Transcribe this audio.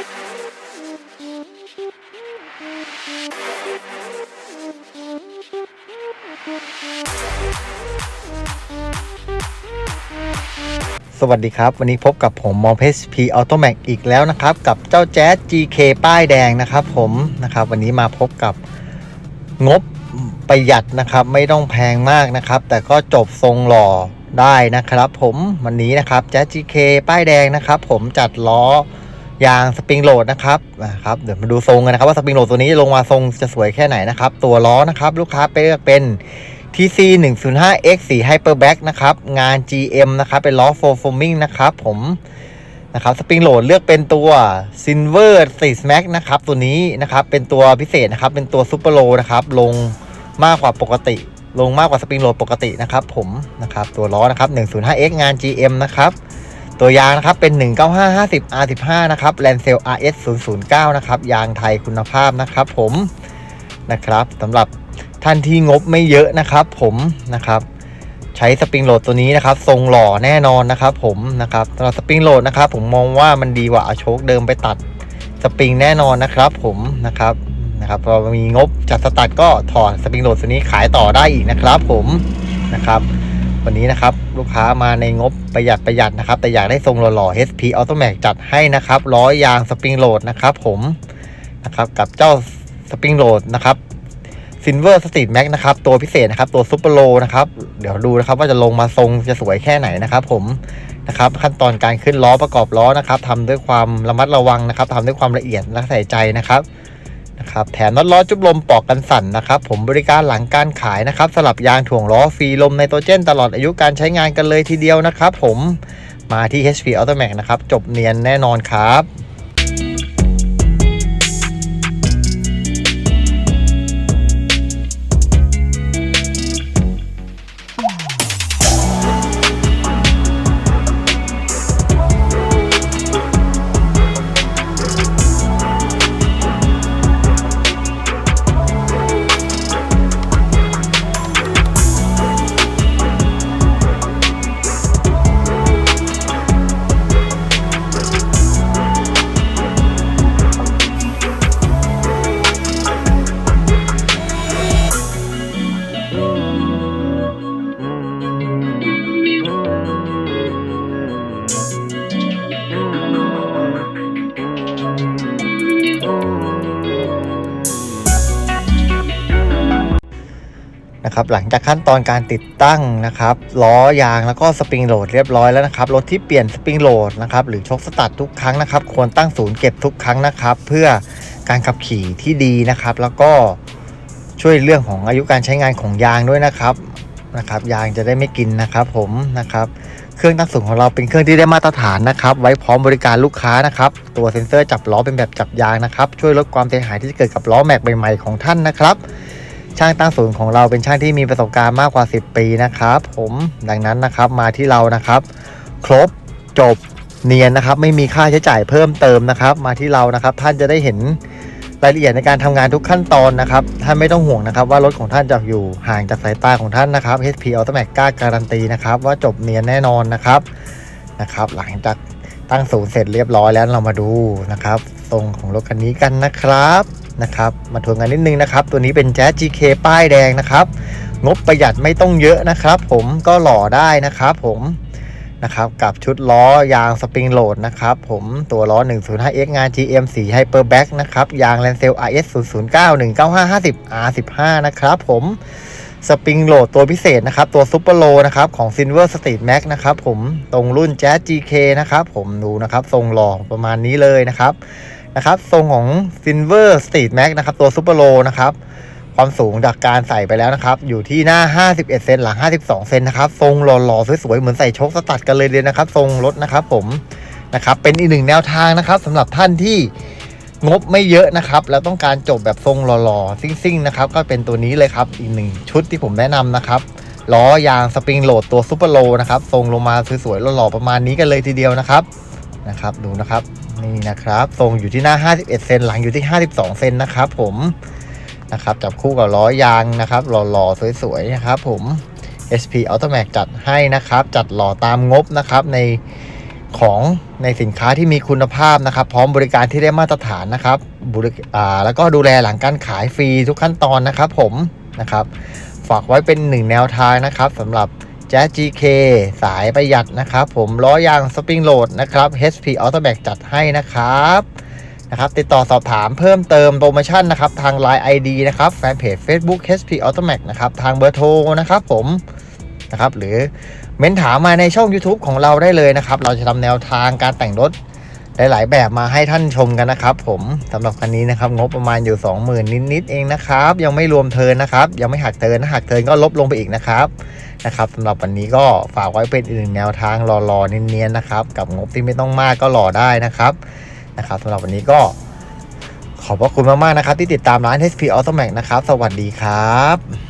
สวัสดีครับ วันนี้พบกับผมมอเพชพีออโตแมกอีกแล้วนะครับ กับเจ้าแจ๊ส GK ป้ายแดงนะครับผมนะครับ วันนี้มาพบกับงบประหยัดนะครับ ไม่ต้องแพงมากนะครับ แต่ก็จบทรงหล่อได้นะครับ ผมวันนี้นะครับแจ๊ส GK ป้ายแดงนะครับ ผมจัดล้อ ยางสปริงโหลดนะครับนะครับเดี๋ยวมาดูทรงกันนะครับว่าสปริงโหลดตัวนี้ลงมาทรงจะสวยแค่ไหนนะครับ ตัวล้อนะครับลูกค้าไปเลือกเป็น TC 105 X 4 Hyperback นะครับงาน GM นะครับเป็นล้อ f o r forming นะครับผมนะครับสปริงโหลดเลือกเป็นตัว Silver s i x Max นะครับตัวนี้นะครับเป็นตัวพิเศษนะครับเป็นตัว Super Low นะครับลงมากกว่าปกติ ลงมากกว่าสปริงโหลดปกตินะครับผมนะครับตัวล้อนะครับ 105X งาน GM นะครับ ตัวยางนะครับเป็น 19550 R15 นะครับ l a n c e l RS 009นะครับยางไทยคุณภาพนะครับผมนะครับสำหรับท่านที่งบไม่เยอะนะครับผมนะครับใช้สปริงโหลดตัวนี้นะครับทรงหล่อแน่นอนนะครับผมนะครับสำหรับสปริงโหลดนะครับผมมองว่ามันดีกว่าเอาโชคเดิมไปตัดสปริงแน่นอนนะครับผมนะครับนะครับพอมีงบจัดสตัดก็ถอดสปริงโหลดตัวนี้ขายต่อได้อีกนะครับผมนะครับ วันนี้นะครับ ลูกค้ามาในงบประหยัดประหยัดนะครับ แต่อยากได้ทรงหล่อๆ HP Automatic จัดให้นะครับล้อยางสปริงโหลดนะครับผมนะครับกับเจ้าสปริงโหลดนะครับซินเวอร์สตรีทแม็กนะครับตัวพิเศษนะครับตัวซูเปอร์โลนะครับเดี๋ยวดูนะครับว่าจะลงมาทรงจะสวยแค่ไหนนะครับ ผมนะครับขั้นตอนการขึ้นล้อประกอบล้อนะครับทำด้วยความระมัดระวังนะครับทำด้วยความละเอียดและใส่ใจนะครับ นะครับแถมน็อตล้อจุบลมปอกกันสั่นนะครับผมบริการหลังการขายนะครับสลับยางถ่วงล้อฟรีลมไนโตรเจนตลอดอายุการใช้งานกันเลยทีเดียวนะครับผมมาที่ HP Automatic นะครับจบเนียนแน่นอนครับ นะครับหลังจากขั้นตอนการติดตั้งนะครับล้อยางแล้วก็สปริงโหลดเรียบร้อยแล้วนะครับรถที่เปลี่ยนสปริงโหลดนะครับหรือชกสตัดทุกครั้งนะครับควรตั้งศูนย์เก็บทุกครั้งนะครับ เพื่อการขับขี่ที่ดีนะครับ แล้วก็ช่วยเรื่องของอายุการใช้งานของยางด้วยนะครับนะครับยางจะได้ไม่กินนะครับผมนะครับเครื่องตั้งศูนย์ของเราเป็นเครื่องที่ได้มาตรฐานนะครับ ไว้พร้อมบริการลูกค้านะครับ ตัวเซ็นเซอร์จับล้อเป็นแบบจับยางนะครับ ช่วยลดความเสียหายที่จะเกิดกับล้อแม็กใหม่ๆของท่านนะครับ ช่างตั้งศูนย์ของเราเป็นช่างที่มีประสบการณ์มากกว่า 10 ปีนะครับ ผมดังนั้นนะครับมาที่เรานะครับ ครบจบเนียนนะครับ ไม่มีค่าใช้จ่ายเพิ่มเติมนะครับ มาที่เรานะครับ ท่านจะได้เห็นรายละเอียดในการทำงานทุกขั้นตอนนะครับ ท่านไม่ต้องห่วงนะครับ ว่ารถของท่านจะอยู่ห่างจากสายตาของท่านนะครับ HP Automatic กล้าการันตีนะครับ ว่าจบเนียนแน่นอนนะครับนะครับ หลังจากตั้งศูนย์เสร็จเรียบร้อยแล้วเรามาดูนะครับทรงของรถคันนี้กันนะครับ นะครับ มาทวนกันนิดนึงนะครับ ตัวนี้เป็นแจ๊ส GK ป้ายแดงนะครับ งบประหยัดไม่ต้องเยอะนะครับ ผมก็หล่อได้นะครับ ผมนะครับกับชุดล้อยางสปริงโหลดนะครับ ผมตัวล้อ 105X งาน GM 4 Hyperback นะครับ ยาง Lancel RS 009 19550 R15 นะครับ ผมสปริงโหลดตัวพิเศษนะครับ ตัว Super Low นะครับของ Silver Street Max นะครับ ผมตรงรุ่น Jazz GK นะครับ ผมดูนะครับ ทรงหล่อประมาณนี้เลยนะครับ นะครับทรงของ Silver Street Max นะครับ ตัว Super Low นะครับความสูงจากการใส่ไปแล้วนะครับ อยู่ที่หน้า 51 เซนหลัง 52 เซนนะครับ ทรงหล่อๆสวยๆเหมือนใส่โชคสตัดกันเลยเลยนะครับ ทรงรถนะครับผมนะครับเป็นอีกหนึ่งแนวทางนะครับสำหรับท่านที่งบไม่เยอะนะครับ แล้วต้องการจบแบบทรงหล่อๆซิ่งๆนะครับก็เป็นตัวนี้เลยครับอีกหนึ่งชุดที่ผมแนะนำนะครับล้อยางสปริงโหลดตัวซูเปอร์โลนะครับทรงลงมาสวยๆหล่อๆประมาณนี้กันเลยทีเดียวนะครับนะครับ ดูนะครับ นี่นะครับทรงอยู่ที่หน้า 51 เซนหลังอยู่ที่ 52 เซนนะครับผมนะครับจับคู่กับล้อยางนะครับหล่อๆสวยๆนะครับผม SP Automac จัดให้นะครับ จัดหล่อตามงบนะครับในของในสินค้าที่มีคุณภาพนะครับ พร้อมบริการที่ได้มาตรฐานนะครับบริอ่าแล้วก็ดูแลหลังการขายฟรีทุกขั้นตอนนะครับผมนะครับ ฝากไว้เป็นหนึ่งแนวทางนะครับสำหรับ j a z GK สายประหยัดนะครับ ผมล้อยางสปริงโหลดนะครับ HP Auto b a c จัดให้นะครับนะครับติดต่อสอบถามเพิ่มเติมโปรโมชั่นนะครับทาง Line ID นะครับแฟนเพจ Facebook HP Auto m a c นะครับทางเบอร์โทรนะครับผมนะครับหรือเม้นถามมาในช่อง YouTube ของเราได้เลยนะครับ เราจะทำแนวทางการแต่งรถ หลาย ๆ แบบมาให้ท่านชมกันนะครับ ผมสำหรับคันนี้นะครับ งบประมาณอยู่ 20,000 นิด ๆ เองนะครับ ยังไม่รวมเทินนะครับ ยังไม่หักเทินถ้าหักเทินก็ลบลงไปอีกนะครับนะครับสำหรับวันนี้ก็ฝากไว้เป็นอีกหนึ่งแนวทางรอๆเนียนๆนะครับ กับงบที่ไม่ต้องมากก็รอได้นะครับนะครับสำหรับวันนี้ก็ขอบพระคุณมากๆนะครับ ที่ติดตามร้าน HP Automac นะครับ สวัสดีครับ